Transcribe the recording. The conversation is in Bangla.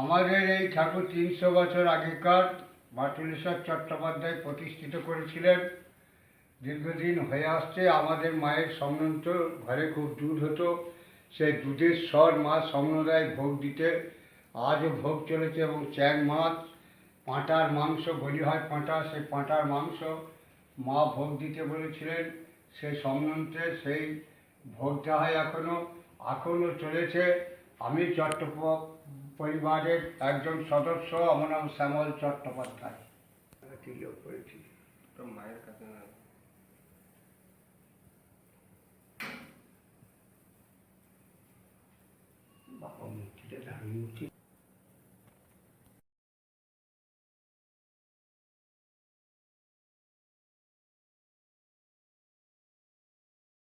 আমাদের এই ঠাকুর তিনশো বছর আগেকার বাটুলেশ্বর চট্টোপাধ্যায় প্রতিষ্ঠিত করেছিলেন। দীর্ঘদিন হয়ে আসছে, আমাদের মায়ের সম্বন্ধ ঘরে খুব দুধ হতো। সেই দুধের স্বর মা সম্নদায় ভোগ দিতে, আজও ভোগ চলেছে এবং চ্যাং মাছ, পাঁটার মাংস বলি হয় পাঁটা, সেই পাঁটার মাংস মা ভোগ দিতে বলেছিলেন। সেই সম্বন্ধে সেই ভোগ ভোগটা হয় এখনও এখনও চলেছে। আমি চট্টোপ পরিবারের একজন সদস্য আমার নাম শ্যামল চট্টোপাধ্যায়। তিলক করেছি তো মায়ের কাছে না? বাবা মুক্তিতে উঠি